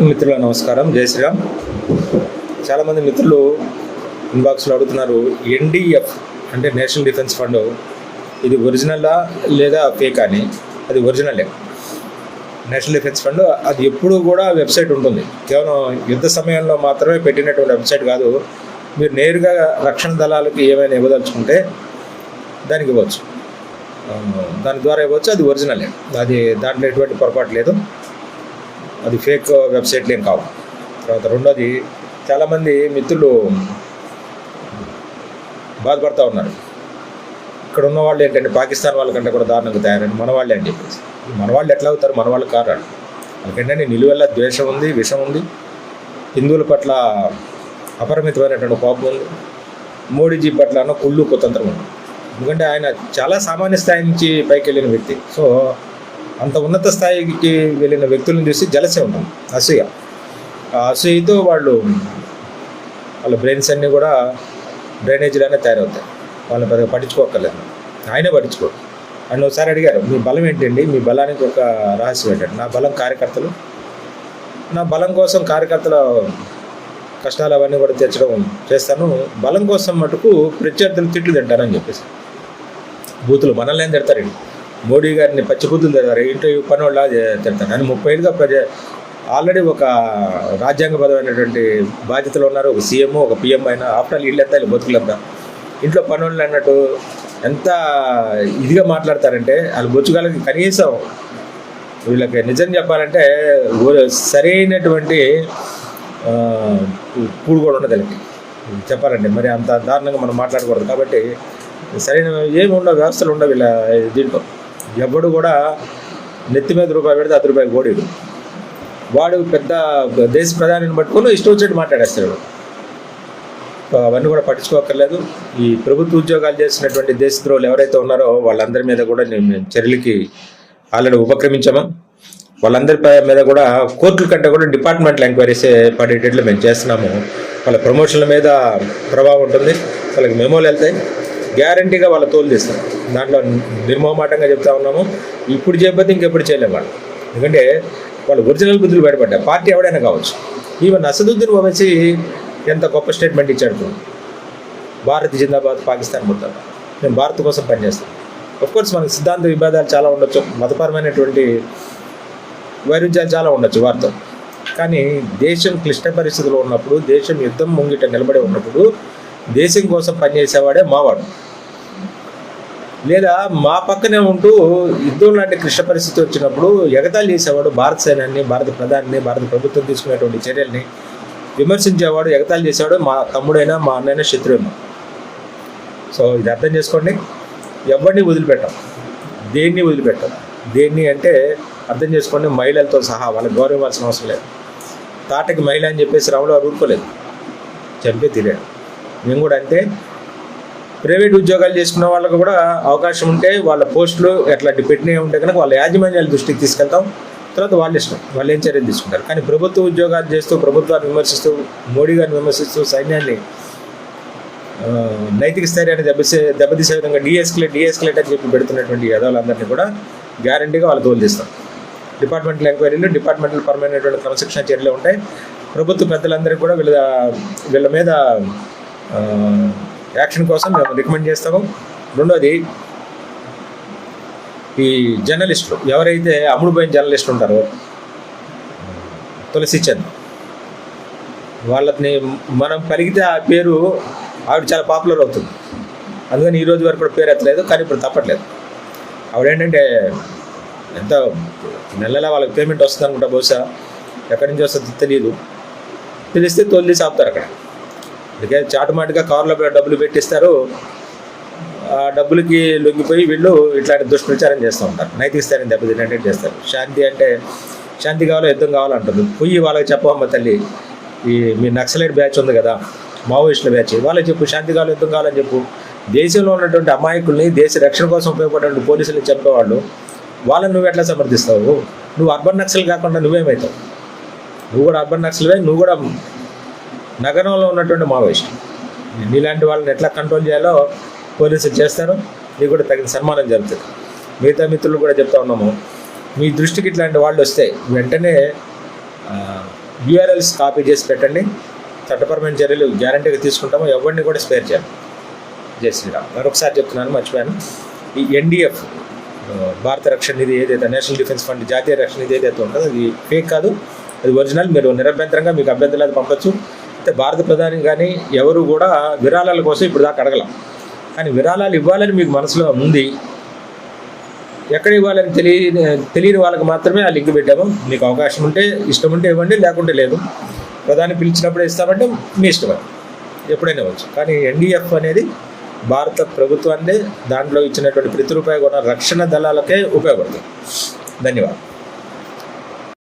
మిత్రుల నమస్కారం. జై శ్రీరామ్. చాలామంది మిత్రులు ఇన్బాక్స్లో అడుగుతున్నారు ఎన్డీఎఫ్ అంటే నేషనల్ డిఫెన్స్ ఫండ్ ఇది ఒరిజినలా లేదా ఫేక్ అని? అది ఒరిజినలే. నేషనల్ డిఫెన్స్ ఫండ్ అది ఎప్పుడు కూడా వెబ్సైట్ ఉంటుంది. కేవలం యుద్ధ సమయంలో మాత్రమే పెట్టినటువంటి వెబ్సైట్ కాదు మీరు నేరుగా రక్షణ దళాలకు ఏమైనా ఇవ్వదలుచుకుంటే దానికి ఇవ్వచ్చు. దాని ద్వారా ఇవ్వచ్చు అది ఒరిజినలే. అది దాంట్లో ఎటువంటి పొరపాటు లేదు. అది ఫేక్ వెబ్సైట్లు ఏం కావు. తర్వాత రెండోది చాలామంది మిత్రులు బాధపడుతూ ఉన్నారు. ఇక్కడ ఉన్న వాళ్ళు ఏంటంటే పాకిస్తాన్ వాళ్ళకంటే కూడా దారుణంగా తయారండి మన వాళ్ళే అని చెప్పేసి. మన వాళ్ళు ఎట్లా అవుతారు? మన వాళ్ళు కారు వాళ్ళకంటే నిలువెల్ల ద్వేషం ఉంది విషం ఉంది. హిందువుల పట్ల అపరిమితమైనటువంటి కోపం ఉంది. మోడీజీ పట్ల అన్న కుళ్ళు కుతంత్రం ఉంది. ఎందుకంటే ఆయన చాలా సామాన్య స్థాయి నుంచి పైకి వెళ్ళిన వ్యక్తి. సో అంత ఉన్నత స్థాయికి వెళ్ళిన వ్యక్తులను చూసి జలసే ఉన్నాం. అసూయ. ఆ అసూయతో వాళ్ళు వాళ్ళ బ్రెయిన్స్ అన్నీ కూడా డ్రైనేజీలోనే తయారవుతాయి. వాళ్ళని పెద్దగా పట్టించుకోక్కర్లేదు. ఆయనే పట్టించుకోడు ఆయన ఒకసారి అడిగారు మీ బలం ఏంటండి? మీ బలానికి ఒక రహస్యం ఏంటండి? నా బలం కార్యకర్తలు? నా బలం కోసం కార్యకర్తల కష్టాలు అవన్నీ కూడా తెచ్చడం చేస్తాను. బలం కోసం మటుకు ప్రత్యర్థులు తిట్లు తింటానని చెప్పేసి. బూతులు మనల్ని ఏం మోడీ గారిని పచ్చి బూతులు తిడతారు ఇంట్లో పని వాళ్ళ తిడతారు కానీ ముప్పై ఏళ్ళుగా ప్రజ ఆల్రెడీ ఒక రాజ్యాంగబద్ధమైనటువంటి బాధ్యతలు ఉన్నారు. ఒక సీఎం ఒక పిఎం అయినా ఆఫ్టర్ ఆల్ వీళ్ళంతా వీళ్ళు బతుకులంతా ఇంట్లో పనులు అన్నట్టు ఎంత ఇదిగా మాట్లాడతారంటే వాళ్ళు బొచ్చుగాలకి కనీసం వీళ్ళకి నిజం చెప్పాలంటే సరైనటువంటి పూడు కూడు కూడా ఉండదు వీళ్ళకి. చెప్పాలండి మరి అంత దారుణంగా మనం మాట్లాడకూడదు. కాబట్టి సరైన ఏమి ఉండవు వ్యవస్థలు ఉండవు వీళ్ళ దీంట్లో. ఎవడు కూడా నెత్తి మీద రూపాయి పెడితే అతి రూపాయి కోడీడు వాడు పెద్ద దేశ ప్రధానిని పట్టుకొని ఇష్టం వచ్చినట్టు మాట్లాడేస్తాడు అవన్నీ కూడా పట్టించుకోక్కర్లేదు. ఈ ప్రభుత్వ ఉద్యోగాలు చేసినటువంటి దేశద్రోహులు ఎవరైతే ఉన్నారో వాళ్ళందరి మీద కూడా మేము చర్యలకి ఆల్రెడీ ఉపక్రమించాము? వాళ్ళందరి మీద కూడా కోర్టుల కంటే కూడా డిపార్ట్మెంటల్ ఎంక్వైరీస్ పడేటట్లు మేము చేస్తున్నాము. వాళ్ళ ప్రమోషన్ల మీద ప్రభావం ఉంటుంది. వాళ్ళకి మెమోలు వెళ్తాయి. గ్యారంటీగా వాళ్ళ తోలు తీస్తాం దాంట్లో నిర్మోహమాటంగా చెప్తా ఉన్నాము. ఇప్పుడు చేయకపోతే ఇంకెప్పుడు చేయలేము వాళ్ళు. ఎందుకంటే వాళ్ళు ఒరిజినల్ బుద్ధులు బయటపడ్డారు. పార్టీ ఎవడైనా కావచ్చు. ఈవెన్ అసదుద్దీన్ ఓవైసీ ఎంత గొప్ప స్టేట్మెంట్ ఇచ్చాడు భారత్ జిందాబాద్ పాకిస్తాన్ మొత్తం. మేము భారత్ కోసం పనిచేస్తాం కోర్స్ మనకు సిద్ధాంత విభేదాలు చాలా ఉండొచ్చు. మతపరమైనటువంటి వైరుధ్యాలు చాలా ఉండొచ్చు వారితో. కానీ దేశం క్లిష్ట పరిస్థితుల్లో ఉన్నప్పుడు దేశం యుద్ధం ముంగిట నిలబడి ఉన్నప్పుడు దేశం కోసం పనిచేసేవాడే మావాడు. లేదా మా పక్కనే ఉంటూ యుద్ధం లాంటి క్లిష్ట పరిస్థితి వచ్చినప్పుడు ఎగతాళి చేసేవాడు భారత సైన్యాన్ని భారత ప్రధాని భారత ప్రభుత్వం తీసుకునేటువంటి చర్యల్ని విమర్శించేవాడు ఎగతాళి చేసేవాడు మా తమ్ముడైనా మా అన్నైనా శత్రువైనా సో ఇది అర్థం చేసుకోండి. ఎవరిని వదిలిపెట్టాం? దేన్ని వదిలిపెట్టాం? దేన్ని అంటే అర్థం చేసుకోండి మహిళలతో సహా వాళ్ళకి గౌరవం అవసరం లేదు. తాటకి మహిళ అని చెప్పేసి రాములు వారు ఊరుకోలేదు. చంపే తిరిగాడు మేము కూడా అంటే ప్రైవేట్ ఉద్యోగాలు చేసుకున్న వాళ్ళకు కూడా అవకాశం ఉంటే వాళ్ళ పోస్టులు ఎట్లాంటి పెట్టినవి ఉంటే కనుక వాళ్ళ యాజమాన్యాల దృష్టికి తీసుకెళ్తాం. తర్వాత వాళ్ళు ఇష్టం వాళ్ళు ఏం చర్యలు తీసుకుంటారు. కానీ ప్రభుత్వ ఉద్యోగాలు చేస్తూ ప్రభుత్వాన్ని విమర్శిస్తూ మోడీ గారిని విమర్శిస్తూ సైన్యాన్ని నైతిక స్థైర్యాన్ని దెబ్బసే దెబ్బతీసే విధంగా డిఎస్కలేట్ డిఎస్కలేట్ అని చెప్పి పెడుతున్నటువంటి యదవులందరినీ కూడా గ్యారంటీగా వాళ్ళు తోలు డిపార్ట్మెంటల్ ఎంక్వైరీలు డిపార్ట్మెంటల్ పరమైనటువంటి క్రమశిక్షణ చర్యలు ఉంటాయి. ప్రభుత్వ పెద్దలందరికీ కూడా వీళ్ళ వీళ్ళ మీద యాక్షన్ కోసం మేము రికమెండ్ చేస్తాము. రెండోది ఈ జర్నలిస్టులు ఎవరైతే అమ్ముడుపోయిన జర్నలిస్టులు ఉంటారో తులసి చంద్ వాళ్ళని మనం పలికితే ఆ పేరు ఆవిడ చాలా పాపులర్ అవుతుంది. అందుకని ఈ రోజు వరకు కూడా పేరు ఎత్తలేదు కానీ ఇప్పుడు తప్పట్లేదు. ఆవిడేంటంటే ఎంత నెల నెల వాళ్ళకి పేమెంట్ వస్తుంది అనుకుంటా బహుశా. ఎక్కడి నుంచి వస్తుందో తెలియదు తెలిస్తే తొలి ఆపుతారు అక్కడ. అందుకే చాటుమాటుగా కారులో డబ్బులు పెట్టిస్తారు. ఆ డబ్బులకి లొంగిపోయి వీళ్ళు ఇట్లాంటి దుష్ప్రచారం చేస్తూ ఉంటారు. నైతిక స్థాయిని దెబ్బతినట్టు చేస్తారు. శాంతి అంటే శాంతి కావాలో యుద్ధం కావాలంటుంది. పోయి వాళ్ళకి చెప్పమ్మ తల్లి ఈ మీ నక్సలైట్ బ్యాచ్ ఉంది కదా మావోయిస్టుల బ్యాచ్ వాళ్ళకి చెప్పు శాంతి కావాలి యుద్ధం కావాలని చెప్పు. దేశంలో ఉన్నటువంటి అమాయకుల్ని దేశ రక్షణ కోసం ఉపయోగపడే పోలీసులు చంపేవాళ్ళు వాళ్ళని నువ్వు ఎట్లా సమర్థిస్తావు? నువ్వు అర్బన్ నక్సల్ కాకుండా నువ్వేమవుతావు నువ్వు కూడా అర్బన్ నక్సల్వే నువ్వు కూడా నగరంలో ఉన్నటువంటి మావోయిస్టులు. నీలాంటి వాళ్ళని ఎట్లా కంట్రోల్ చేయాలో పోలీసులు చేస్తారు. నీకు కూడా తగిన సన్మానం జరుగుతుంది. మిగతా మిత్రులు కూడా చెప్తా ఉన్నాము. మీ దృష్టికి ఇట్లాంటి వాళ్ళు వస్తే వెంటనే యూఆర్ఎల్స్ కాపీ చేసి పెట్టండి. చట్టపరమైన చర్యలు గ్యారంటీగా తీసుకుంటామో. ఎవరిని కూడా స్పేర్ చేయాలి. జై శ్రీరామ్. మరొకసారి చెప్తున్నాను మర్చిపోయాను. ఈ ఎన్డీఎఫ్ భారత రక్షణ నిధి ఏదైతే నేషనల్ డిఫెన్స్ ఫండ్ జాతీయ రక్షణ నిధి ఏదైతే ఉంటుందో అది ఫేక్ కాదు. అది ఒరిజినల్. మీరు నిరభ్యంతరంగా మీకు అభ్యంతరాలు పంపొచ్చు. భారత ప్రధాని కానీ ఎవరు కూడా విరాళాల కోసం ఇప్పుడు దాకా అడగలం. కానీ విరాళాలు ఇవ్వాలని మీకు మనసులో ఉంది. ఎక్కడ ఇవ్వాలని తెలియని తెలియని వాళ్ళకి మాత్రమే ఆ లింక్ పెట్టాము. మీకు అవకాశం ఉంటే ఇష్టం ఉంటే ఇవ్వండి లేకుంటే లేదు. ప్రధాని పిలిచినప్పుడు ఇస్తామంటే మీ ఇష్టమే. ఎప్పుడైనా ఇవ్వచ్చు. కానీ ఎన్డీఎఫ్ అనేది భారత ప్రభుత్వాన్ని దాంట్లో ఇచ్చినటువంటి ప్రతి రూపాయి కూడా రక్షణ దళాలకే ఉపయోగపడుతుంది. ధన్యవాదాలు.